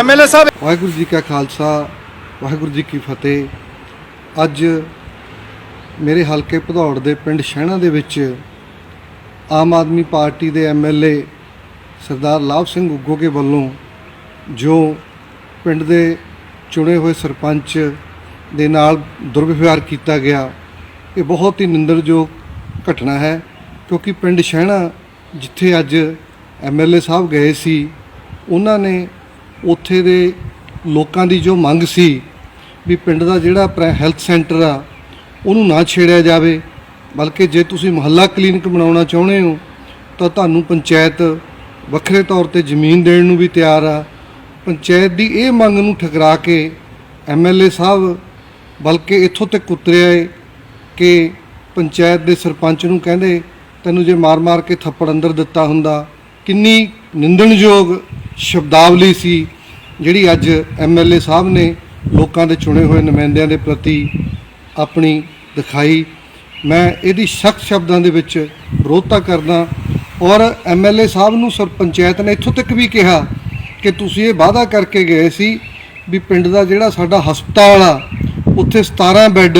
MLA ਸਾਹਿਬ, ਵਾਹਿਗੁਰੂ ਜੀ ਕਾ ਖਾਲਸਾ, ਵਾਹਿਗੁਰੂ ਜੀ ਕੀ ਫਤਿਹ। ਅੱਜ ਮੇਰੇ ਹਲਕੇ ਭਦੌੜ ਦੇ ਪਿੰਡ ਸ਼ਹਿਣਾ ਦੇ ਵਿੱਚ ਆਮ ਆਦਮੀ ਪਾਰਟੀ ਦੇ ਐਮਐਲਏ ਸਰਦਾਰ ਲਾਭ ਸਿੰਘ ਉਗੋਕੇ ਵੱਲੋਂ ਜੋ ਪਿੰਡ ਦੇ ਚੁਣੇ ਹੋਏ ਸਰਪੰਚ ਦੇ ਨਾਲ ਦੁਰਵਿਵਹਾਰ ਕੀਤਾ ਗਿਆ, ਇਹ ਬਹੁਤ ਹੀ ਨਿੰਦਣਯੋਗ ਘਟਨਾ ਹੈ, ਕਿਉਂਕਿ ਪਿੰਡ ਸ਼ਹਿਣਾ ਜਿੱਥੇ ਅੱਜ ਐਮਐਲਏ ਸਾਹਿਬ ਗਏ ਸੀ, ਉਹਨਾਂ ਨੇ ਉੱਥੇ ਦੇ ਲੋਕਾਂ ਦੀ ਜੋ ਮੰਗ ਸੀ ਵੀ ਪਿੰਡ ਦਾ ਜਿਹੜਾ ਪ੍ਰਾ ਹੈਲਥ ਸੈਂਟਰ ਆ, ਉਹਨੂੰ ਨਾ ਛੇੜਿਆ ਜਾਵੇ, ਬਲਕਿ ਜੇ ਤੁਸੀਂ ਮੁਹੱਲਾ ਕਲੀਨਿਕ ਬਣਾਉਣਾ ਚਾਹੁੰਦੇ ਹੋ, ਤਾਂ ਤੁਹਾਨੂੰ ਪੰਚਾਇਤ ਵੱਖਰੇ ਤੌਰ ਤੇ ਜ਼ਮੀਨ ਦੇਣ ਨੂੰ ਵੀ ਤਿਆਰ ਆ। ਪੰਚਾਇਤ ਦੀ ਇਹ ਮੰਗ ਨੂੰ ਠਕਰਾ ਕੇ ਐਮਐਲਏ ਸਾਹਿਬ, ਬਲਕਿ ਇੱਥੋਂ ਤੱਕ ਉਤਰਿਆ ਏ ਕਿ ਪੰਚਾਇਤ ਦੇ ਸਰਪੰਚ ਨੂੰ ਕਹਿੰਦੇ, ਤੈਨੂੰ ਜੇ ਮਾਰ-ਮਾਰ ਕੇ ਥੱਪੜ ਅੰਦਰ ਦਿੱਤਾ ਹੁੰਦਾ, ਕਿੰਨੀ ਨਿੰਦਣਯੋਗ ਸ਼ਬਦਾਵਲੀ ਸੀ, ਜਿਹੜੀ ਅੱਜ ਐਮਐਲਏ ਸਾਹਿਬ ਨੇ ਲੋਕਾਂ ਦੇ ਚੁਣੇ ਹੋਏ ਨੁਮਾਇੰਦਿਆਂ ਦੇ ਪ੍ਰਤੀ ਆਪਣੀ ਦਿਖਾਈ। ਮੈਂ ਇਹਦੀ ਸਖਤ ਸ਼ਬਦਾਂ ਦੇ ਵਿੱਚ ਵਿਰੋਧਤਾ ਕਰਦਾ ਔਰ ਐਮਐਲਏ ਸਾਹਿਬ ਨੂੰ ਸਰਪੰਚਾਇਤ ਨੇ ਇੱਥੋਂ ਤੱਕ ਵੀ ਕਿਹਾ ਕਿ ਤੁਸੀਂ ਇਹ ਵਾਅਦਾ ਕਰਕੇ ਗਏ ਸੀ ਵੀ ਪਿੰਡ ਦਾ ਜਿਹੜਾ ਸਾਡਾ ਹਸਪਤਾਲ ਆ, ਉੱਥੇ 17 ਬੈੱਡ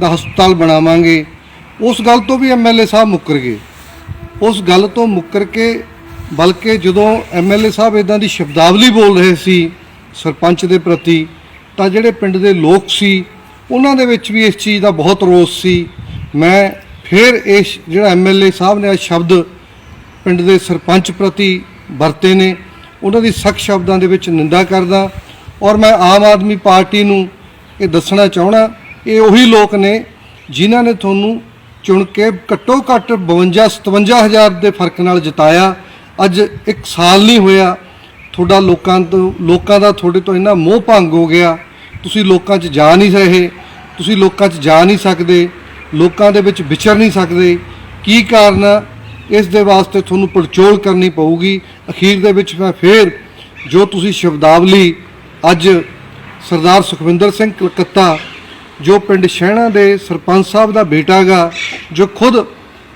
ਦਾ ਹਸਪਤਾਲ ਬਣਾਵਾਂਗੇ। ਉਸ ਗੱਲ ਤੋਂ ਵੀ ਐਮਐਲਏ ਸਾਹਿਬ ਮੁੱਕਰ ਗਏ। ਉਸ ਗੱਲ ਤੋਂ ਮੁੱਕਰ ਕੇ ਬਲਕਿ ਜਦੋਂ ਐਮਐਲਏ ਸਾਹਿਬ ਇਦਾਂ ਦੀ ਸ਼ਬਦਾਵਲੀ ਬੋਲ ਰਹੇ ਸੀ ਸਰਪੰਚ ਦੇ ਪ੍ਰਤੀ, ਤਾਂ ਜਿਹੜੇ ਪਿੰਡ ਦੇ ਲੋਕ ਸੀ, ਉਹਨਾਂ ਦੇ ਵਿੱਚ ਵੀ ਇਸ ਚੀਜ਼ ਦਾ ਬਹੁਤ ਰੋਸ ਸੀ। ਮੈਂ ਫਿਰ ਇਸ ਜਿਹੜਾ ਐਮਐਲਏ ਸਾਹਿਬ ਨੇ ਆ ਸ਼ਬਦ ਪਿੰਡ ਦੇ ਸਰਪੰਚ ਪ੍ਰਤੀ ਵਰਤੇ ਨੇ, ਉਹਨਾਂ ਦੀ ਸਖਤ ਸ਼ਬਦਾਂ ਦੇ ਵਿੱਚ ਨਿੰਦਾ ਕਰਦਾ ਔਰ ਮੈਂ ਆਮ ਆਦਮੀ ਪਾਰਟੀ ਨੂੰ ਇਹ ਦੱਸਣਾ ਚਾਹਣਾ ਇਹ ਉਹੀ ਲੋਕ ਨੇ ਜਿਨ੍ਹਾਂ ਨੇ ਤੁਹਾਨੂੰ ਚੁਣ ਕੇ ਘੱਟੋ ਘੱਟ 52 57000 ਦੇ ਫ਼ਰਕ ਨਾਲ ਜਿਤਾਇਆ। ਅੱਜ ਇੱਕ ਸਾਲ ਨਹੀਂ ਹੋਇਆ, ਤੁਹਾਡਾ ਲੋਕਾਂ ਤੋਂ, ਲੋਕਾਂ ਦਾ ਤੁਹਾਡੇ ਤੋਂ ਇੰਨਾ ਮੋਹ ਭੰਗ ਹੋ ਗਿਆ। ਤੁਸੀਂ ਲੋਕਾਂ 'ਚ ਜਾ ਨਹੀਂ ਰਹੇ, ਤੁਸੀਂ ਲੋਕਾਂ 'ਚ ਜਾ ਨਹੀਂ ਸਕਦੇ, ਲੋਕਾਂ ਦੇ ਵਿੱਚ ਵਿਚਰ ਨਹੀਂ ਸਕਦੇ। ਕੀ ਕਾਰਨ ਇਸ ਦੇ ਵਾਸਤੇ ਤੁਹਾਨੂੰ ਪੜਚੋਲ ਕਰਨੀ ਪਊਗੀ। ਅਖੀਰ ਦੇ ਵਿੱਚ ਮੈਂ ਫੇਰ ਜੋ ਤੁਸੀਂ ਸ਼ਬਦਾਵਲੀ ਅੱਜ ਸਰਦਾਰ ਸੁਖਵਿੰਦਰ ਸਿੰਘ ਕਲਕੱਤਾ, ਜੋ ਪਿੰਡ ਸ਼ਹਿਣਾ ਦੇ ਸਰਪੰਚ ਸਾਹਿਬ ਦਾ ਬੇਟਾ ਗਾ, ਜੋ ਖੁਦ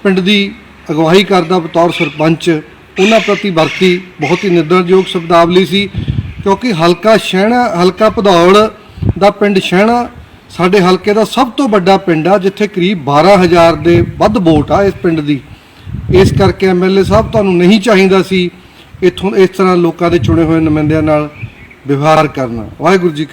ਪਿੰਡ ਦੀ ਅਗਵਾਈ ਕਰਦਾ ਬਤੌਰ ਸਰਪੰਚ ਉਹਨਾਂ ਪ੍ਰਤੀ ਵਰਤੀ ਬਹੁਤ ਹੀ ਨਿੰਦਣਯੋਗ ਸ਼ਬਦਾਵਲੀ ਸੀ, ਕਿਉਂਕਿ ਹਲਕਾ ਸ਼ਹਿਣਾ, ਹਲਕਾ ਭਦੌੜ ਦਾ ਪਿੰਡ ਸ਼ਹਿਣਾ ਸਾਡੇ ਹਲਕੇ ਦਾ ਸਭ ਤੋਂ ਵੱਡਾ ਪਿੰਡ ਆ, ਜਿੱਥੇ ਕਰੀਬ 12000 ਦੇ ਵੱਧ ਵੋਟ ਆ ਇਸ ਪਿੰਡ ਦੀ। ਇਸ ਕਰਕੇ ਐਮਐਲਏ ਸਾਹਿਬ ਤੁਹਾਨੂੰ ਨਹੀਂ ਚਾਹੀਦਾ ਸੀ ਇਥੋਂ ਇਸ ਤਰ੍ਹਾਂ ਲੋਕਾਂ ਦੇ ਚੁਣੇ ਹੋਏ ਨੁਮਾਇੰਦਿਆਂ ਨਾਲ ਵਿਵਹਾਰ ਕਰਨਾ। ਵਾਹਿਗੁਰੂ ਜੀ